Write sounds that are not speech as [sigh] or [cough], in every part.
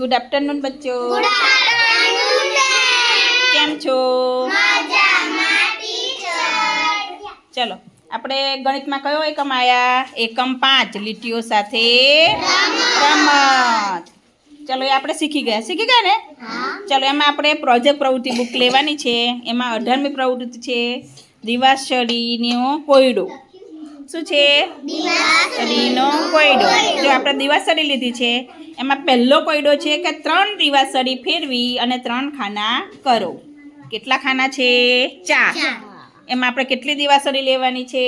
Good afternoon બચ્ચો. કેમ છો? ચલો આપણે ગણિતમાં કયો એકમ આયા? એકમ પાંચ લીટીઓ સાથે રમત. ચલો એ આપણે શીખી ગયા. શીખી ગયા ને? ચલો એમાં આપણે પ્રોજેક્ટ પ્રવૃત્તિ બુક લેવાની છે. એમાં અઢારમી પ્રવૃત્તિ છે. દિવાસળીનો કોયડો. શું છે? દિવાસળીનો કોયડો. જો આપણે દિવાસળી લીધી છે એમાં પહેલો કોયડો છે કે ત્રણ દિવાસળી ફેરવી અને ત્રણ ખાના કરો. કેટલા ખાના છે? ચાર. એમાં આપણે કેટલી દિવાસળી લેવાની છે?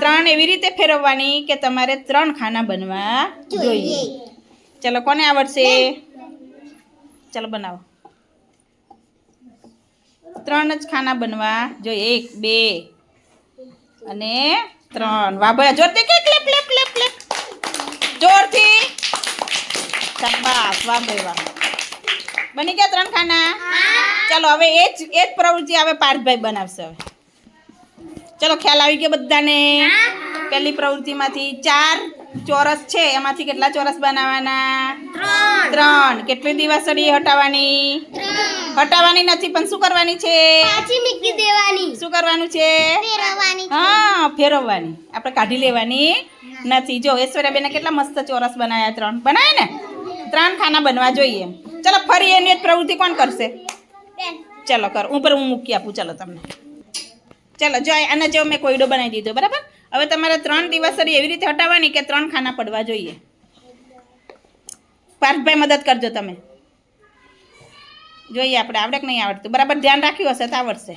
ત્રણ. એવી રીતે ફેરવવાની કે તમારે ત્રણ ખાના બનવા જોઈએ. ચલો કોને આવડશે? ચલો બનાવો. ત્રણ જ ખાના બનવા જોઈએ. એક બે અને ત્રણ. વાહ ભાઈ જોરથી ક્લેપ ક્લેપ ક્લેપ ક્લેપ. જોરથી. શાબાશ વાહ ભાઈ વાહ. બની ગયા ત્રણ ખાના? ચાલો હવે એ જ એ જ પ્રવૃત્તિ હવે પાર્થભાઈ બનાવશે હવે. ચલો ખ્યાલ આવી ગયો બધાને? પહેલી પ્રવૃત્તિમાંથી ચાર ચોરસ છે. એમાંથી કેટલા ચોરસ બનાવવાના? ત્રણ. કેટલી દિવાસળી હટાવવાની? હટાવવાની નથી પણ શું કરવાની છે? પાછી મૂકી દેવાની. શું કરવાનું છે? હા ફેરવવાની. આપણે કાઢી લેવાની નથી. જો ઐશ્વર્યાબેને કેટલા મસ્ત ચોરસ બનાવ્યા ત્રણ. બનાવે ને? ત્રણ ખાના બનવા જોઈએ. ચલો ફરી એની જ પ્રવૃત્તિ કોણ કરશે? ચલો કર. ઉપર હું મૂકી આપું. ચલો તમને. ચલો જો અને જેવો મેં કોયડો બનાવી દીધો બરાબર? હવે તમારે ત્રણ દિવસ સરી એવી રીતે હટાવવાની કે ત્રણ ખાના પડવા જોઈએ? પાર્થભાઈ મદદ કરજો તમે. જોઈએ આપણે આવડે કે નહીં આવડતું? બરાબર? ધ્યાન રાખ્યું હશે તો આવડશે.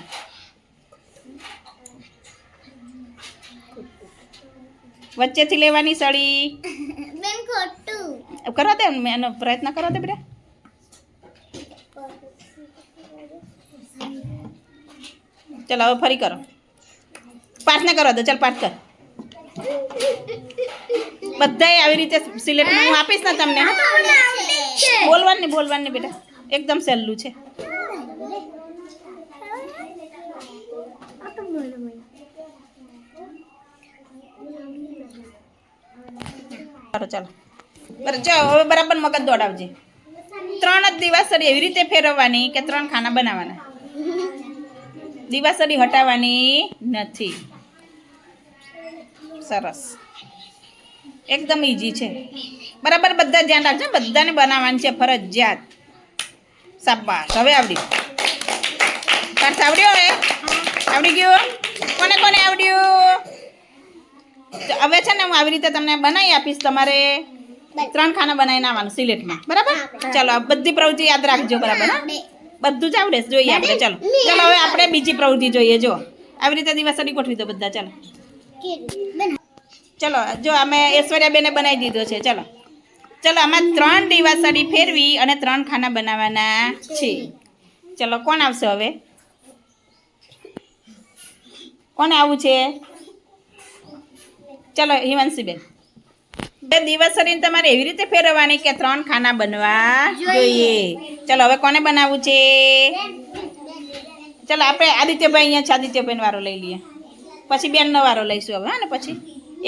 વચ્ચેથી લેવાની સળી. કરવા દે મેં એનો પ્રયત્ન કરો દે બેટા. ચાલો, હવે ફરી કરો. પાઠ ના કરવા દો ચાલ પાઠ કર. બધાય આવી રીતે સિલેક્ટ હું આપીશ ને તમને બોલવાનું બોલવાની બેટા. એકદમ સહેલું છે. કરો, ચાલો. બરાબર. હવે બરાબર મગજ દોડાવજે. ત્રણ જ દિવાસળી એવી રીતે ફેરવવાની કે ત્રણ ખાના બનાવવાના દિવાસળી હટાવવાની નથી. સરસ. એકદમ ઈજી છે. બરાબર, બધા ધ્યાન રાખજો. બધાને બનાવવાની છે ફરજિયાત. શાબાશ. હવે આવડ્યું પાર્થ આવડ્યો હવે. આવડી ગયું? કોને કોને આવડ્યું? હવે છે ને હું આવી રીતે તમને બનાવી આપીશ તમારે. ત્રણ ખાના બનાવીને આવવાનું સિલેટમાં. બરાબર. ચાલો આ બધી પ્રવૃત્તિ યાદ રાખજો બરાબર બધું જ આવડે જોઈએ આપણે ચાલો. ચાલો હવે આપણે બીજી પ્રવૃત્તિ જોઈએ જો આવી રીતે દિવસડી ગોઠવી દો બધા ચાલો. ચલો જો અમે ઐશ્વર્યાબેને બનાવી દીધો છે ચલો. ચલો આમાં ત્રણ દિવાસળી ફેરવી અને ત્રણ ખાના બનાવવાના છે. ચલો કોણ આવશે હવે? કોણ આવું છે? ચલો હિમાંશીબેન. બે દિવસ દિવસરીને તમારે એવી રીતે ફેરવવાની કે ત્રણ ખાના બનવા જોઈએ. ચલો હવે કોને બનાવવું છે? ચલો આપણે આદિત્યભાઈ અહીંયા છે. આદિત્યભાઈ વારો લઈ લઈએ. પછી બેનનો વારો લઈશું હવે હા ને પછી?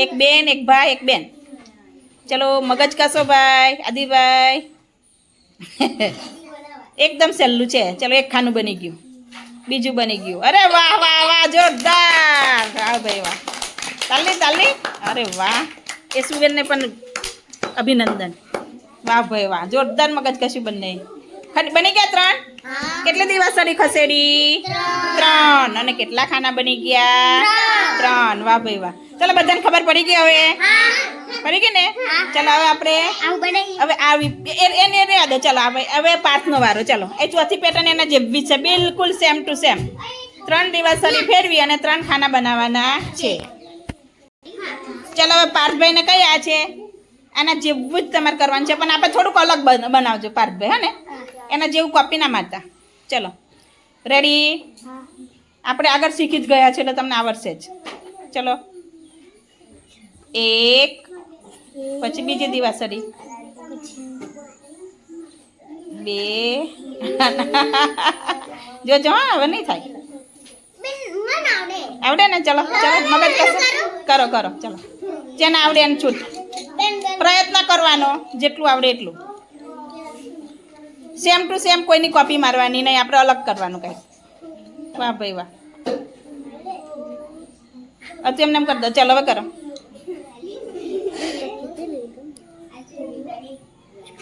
એક બેન એક ભાઈ એક બેન. ચલો મગજ કસો ભાઈ? આદિભાઈ? એકદમ સહેલું છે. ચલો એક ખાનું બની ગયું. બીજું બની ગયું. અરે વાહ વાહ વાહ જોરદાર! વાહ ભાઈ વાહ. તાલી તાલી અરે વાહ. એ સુબેનને પણ અભિનંદન. વાહ ભાઈ વાહ જોરદાર મગજ કશું બંને. બની ગયા ત્રણ? કેટલી દિવસની ખસેડી? ત્રણ. અને કેટલા ખાના બની ગયા? ત્રણ. વાહ ભાઈ વાહ. ચલો બધાને ખબર પડી ગઈ હવે? પડી ગઈ ને? ચલો હવે આપણે હવે આવી એને યાદ ચલો હવે હવે પાર્થનો વારો ચલો. એ ચોથી પેટર્ન એના જેવી છે બિલકુલ સેમ ટુ સેમ ત્રણ દિવસની ફેરવી અને ત્રણ ખાના બનાવવાના છે. ચલો હવે પાર્થભાઈને કયા છે? આના જેવું જ તમારે કરવાનું છે પણ આપણે થોડુંક અલગ બન- બનાવજો પાર્થભાઈ હા ને? એના જેવું કોપી ના મારતા. ચલો. રેડી આપણે આગળ શીખી જ ગયા છે એટલે તમને આવડશે જ. ચલો. એક પછી બીજી દિવાસરી બે. [laughs] જોજો જો હા, હવે નહીં થાય. આવડે. ને? ચલો ચલો મગજ કરો કરો ચલો. જેને આવડે એને છૂટ. પ્રયત્ન કરવાનો, જેટલું આવડે એટલું. સેમ ટુ સેમ કોઈની કોપી મારવાની નહીં, આપણે અલગ કરવાનું કંઈ વાહ ભાઈ વાહ. હતું એમને એમ કરી દો. ચાલો હવે કરો.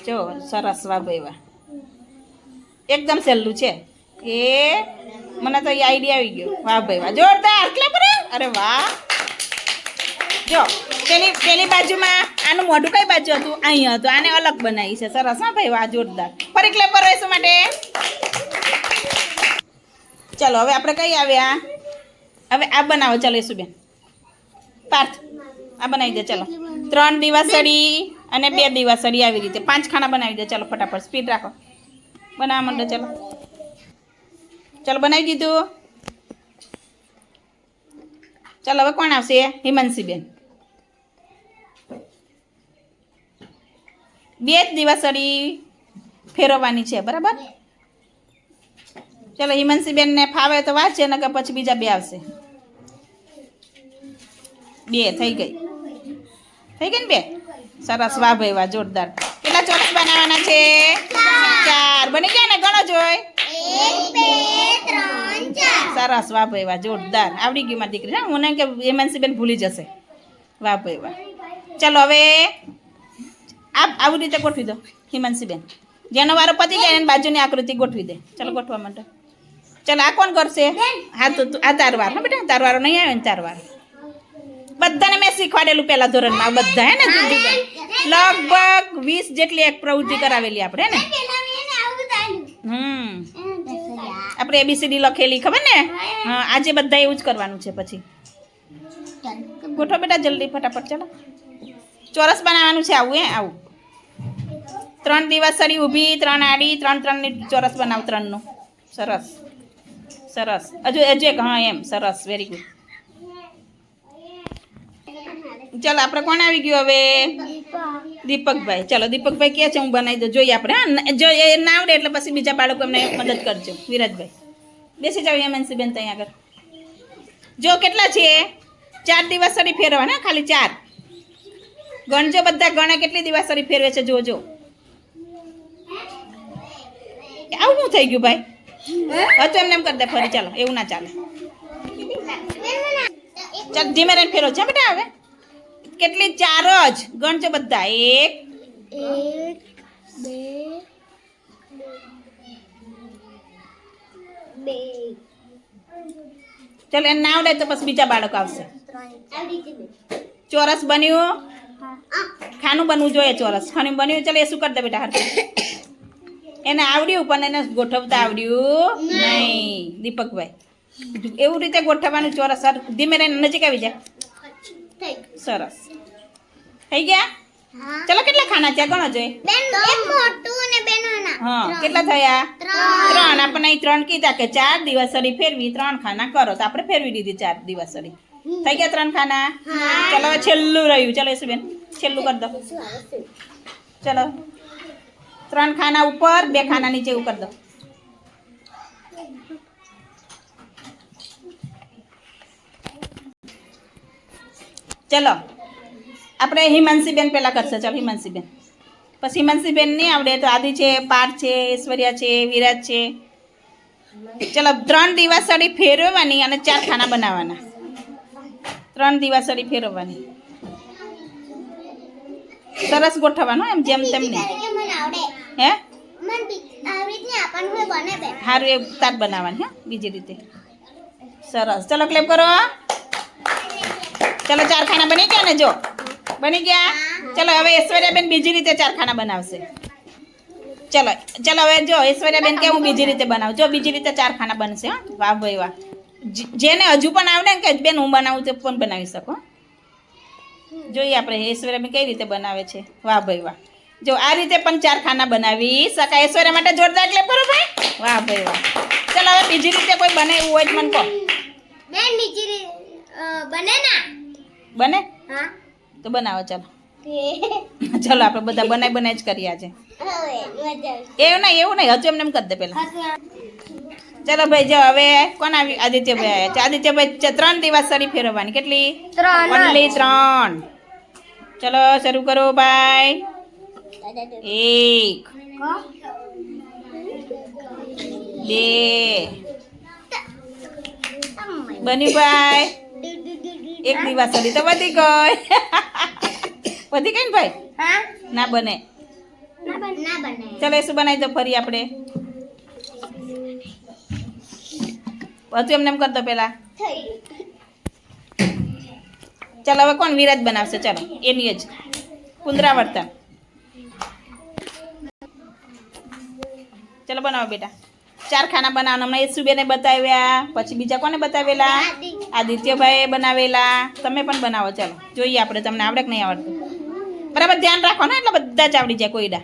જો, સરસ. વાહ ભાઈ વાહ. એકદમ સહેલું છે. એ, મને તો એ આઈડિયા આવી ગયો. વાહ ભાઈ વાહ. જોરદાર. અરે વાહ. જો. પેલી પેલી બાજુમાં આનું મોઢું કઈ બાજુ હતું? અહીંયા હતું. આને અલગ બનાવી છે. સરસ, હા ભાઈ? વાહ, જોરદાર. ફરી ક્લેપ કરો એશું માટે? ચલો, હવે આપણે કઈ આવ્યા? હવે આ બનાવો. ચાલો યશુબેન પાર્થ, આ બનાવી દે. ચલો. ત્રણ દિવસડી અને બે દિવસડી આવી રીતે. પાંચ ખાના બનાવી દે. ચલો, ફટાફટ. સ્પીડ રાખો. બનાવવા માંડો, ચલો. ચલો, બનાવી દીધું. ચાલો, હવે કોણ આવશે? હિમાંશીબેન બે જ દિવસડી ફેરવવાની છે બરાબર? ચલો હિમાંશીબેનને ફાવે તો વાંચે નકર પછી બીજા બે આવશે. બે થઈ ગઈ. થઈ ગઈ ને બે? સરસ વાહ ભાઈ વાહ જોરદાર. કેટલા ચોરસ બનાવવાના છે? ચાર. બની ગયા ને ગણો જોઈ સરસ વાહ ભાઈ વાહ જોરદાર. આવડી ગયું મારી દીકરી. હા મને કે હિમાંશીબેન ભૂલી જશે. વાહ ભાઈ વાહ. ચલો હવે આ આવી રીતે ગોઠવી દો, હિમાંશીબેન. જેનો વારો પતી જાય એની બાજુની આકૃતિ ગોઠવી દે. ચાલો ગોઠવા માટે. ચાલો, આ કોણ કરશે? હા તો આ તારવાર હા, બેટા તારવારો નહીં આવે ને તારવાર બધાને મેં શીખવાડેલું પહેલા ધોરણમાં. બધા હે ને. લગભગ વીસ જેટલી એક પ્રવૃત્તિ કરાવેલી આપણે ને? હમ. આપણે એબીસીડી લખેલી, ખબર ને? હા, આજે બધા એવું જ કરવાનું છે પછી. ગોઠવો બેટા જલ્દી, ફટાફટ, ચાલો. ચોરસ બનાવવાનું છે, આવું, હે? આવું. ત્રણ દિવસ સરી ઊભી, ત્રણ આડી, ત્રણ, ત્રણની ચોરસ બનાવ, ત્રણનું. સરસ. સરસ. હજુ હજુ હા, એમ. સરસ. વેરી ગુડ ચાલો, આપણે કોણ આવી ગયું હવે? દીપકભાઈ. ચાલો, દીપકભાઈ કે છે, હું બનાવી દઉં. જોઈએ આપણે, હા જો, એ ના આવડે એટલે પછી બીજા બાળકો એમને મદદ કરજો. વિરાજભાઈ. બેસી જાવ હેમંતસિંહ બેન, ત્યાં આગળ. જો, કેટલા છે? ચાર દિવસ સરી ફેરવાના, ખાલી ચાર. ગણજો બધા, ગણે કેટલી દિવસ સરી ફેરવે છે, જોજો. આવું શું થઈ ગયું ભાઈ? હજુ એમને એમ કરી દે ફરી ચાલો એવું ના ચાલે. ચાલ ધીમે રહીને ફેરો છે બેટા હવે. કેટલી ચાર જ ગણજો બધા. એક બે ચાલો એને ના આવડે તો પછી બીજા બાળકો આવશે. ચોરસ બન્યું? ખાનું બનવું જોઈએ ચોરસ. ખાનું બન્યું ચાલો એ શું કરી દે બેટા હરખું. એને આવડ્યું પણ એને ગોઠવતા આવડ્યું નહીં. દીપકભાઈ એવું રીતે ગોઠવવાનું ચોરસ સર. ધીમે રહીને નજીક આવી જાય સરસ. થઈ ગયા? ચલો કેટલા ખાના છે? ગણો જોઈએ હા કેટલા થયા? ત્રણ. આપણે અહીં ત્રણ કીધા કે ચાર દિવસરી ફેરવી ત્રણ ખાના કરો. તો આપણે ફેરવી દીધી ચાર દિવસરી થઈ ગયા ત્રણ ખાના. ચલો છેલ્લું રહ્યું. ચલો બેન છેલ્લું કરી દો. ચલો. ત્રણ ખાના ઉપર, બે ખાના નીચે એવું દો. ચલો, આપણે હિમાંશીબેન પહેલાં કરશે. ચાલો, હિમાંશીબેન. પછી હિમાંશીબેન નહીં આવડે તો આદિ છે પાર્થ છે, ઐશ્વર્યા છે, વિરાજ છે. ચલો, ત્રણ દિવસ સડી ફેરવવાની અને ચાર ખાના બનાવવાના. ત્રણ દિવસ સડી ફેરવવાની. સરસ ગોઠવવાનું એમ જેમ તેમ નહીં. તરીકે મને આવડે. હે? સારું એ તાર બનાવવાની હે? બીજી રીતે. સરસ. ચલો ક્લેપ કરો ચલો ચાર ખાના બની ગયા ને જો. બની ગયા? ચલો હવે ઐશ્વર્યાબેન બીજી રીતે ચાર ખાના બનાવશે. ચલો ચલો હવે જો ઐશ્વર્યાબેન કે હું બીજી રીતે બનાવું. જો બીજી રીતે ચાર ખાના બનશે હા. વાહ ભાઈ વાહ. જેને હજુ પણ આવડે ને કે બેન હું બનાવું તો પણ બનાવી શકો જોઈએ આપણે ઐશ્વર્યાબેન કઈ રીતે બનાવે છે. વાહ ભાઈ વાહ. જો આ રીતે પણ ચાર ખાના બનાવી શકાય. ઐશ્વર્યા માટે જોરદાર ક્લેપ કરો ભાઈ. વાહ ભાઈ વાહ. ચાલો હવે બીજી રીતે કોઈ બને એવું હોય મને કહો. બેન બીજી બને ના? બને? હા. તો બનાવો ચાલો. ચાલો આપણે બધા બનાવી બનાવી જ કર્યા છે એવું નહીં એવું નહીં હજુ એમને એમ કરી દે આવે ચાલો ભાઈ જો હવે કોણ આવી આદિત્યભાઈ આદિત્યભાઈ ત્રણ દિવસ સરી ફેરવવાની. કેટલી? ત્રણ ઓનલી ત્રણ. ચલો શરૂ કરો ભાઈ. એક. બે. બન્યું ભાઈ. એક દિવાસળી તો વધી ગઈ. વધી ગઈ ને ભાઈ? હા? ના બને. ચલો એ શું બનાવી દો ફરી આપણે? હતું એમને એમ કરતો પેલા. ચાલો હવે કોણ વિરાજ બનાવશે? ચાલો એની જ. પુનરાવર્તન. ચલો બનાવો બેટા. ચાર ખાના બનાવવાના. હમણાં યશુબેને બતાવ્યા. પછી બીજા કોને બતાવેલા? આદિત્યભાઈએ બનાવેલા. તમે પણ બનાવો, ચાલો. જોઈએ આપણે, તમને આવડે કે નહીં આવડતું? બરાબર, ધ્યાન રાખો ને એટલે બધા જ આવડી જાય કોઈડા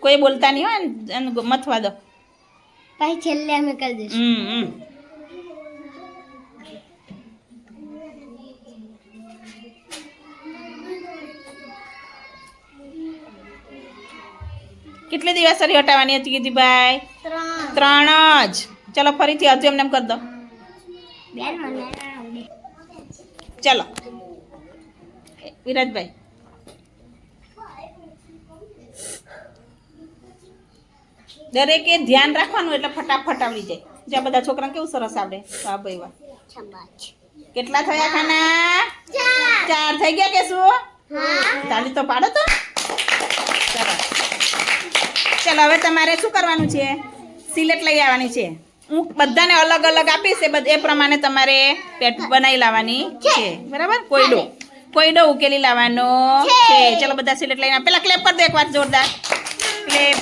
કોઈ બોલતા નહીં હોય ને એને મથવા દો. પછી છેલ્લે અમે કરી દઈશું. હમ હમ. કેટલી દિવસરી હટાવવાની હતી કીધી ભાઈ? ત્રણ. જ. ચલો ફરીથી હતું એમને એમ કરી દો. ચલો. વિરાજભાઈ. દરેકે ધ્યાન રાખવાનું એટલે ફટાફટ આવડી જાય. જ્યાં બધા છોકરાને કેવું સરસ આવડે. વાહ ભાઈ વાહ. કેટલા થયા ખાના? ચાર. થઈ ગયા કે શું? તાળી તો પાડો તો. ચાલો હવે તમારે શું કરવાનું છે? સિલેટ લઈ આવવાની છે. હું બધાને અલગ અલગ આપીશ એ પ્રમાણે તમારે પેટ બનાવી લાવવાની છે. બરાબર? કોયડો. કોયડો ઉકેલી લાવવાનો છે. ચલો બધા સિલેટ લઈને પેલા ક્લેપ કરી દો એકવાર જોરદાર. ક્લેપ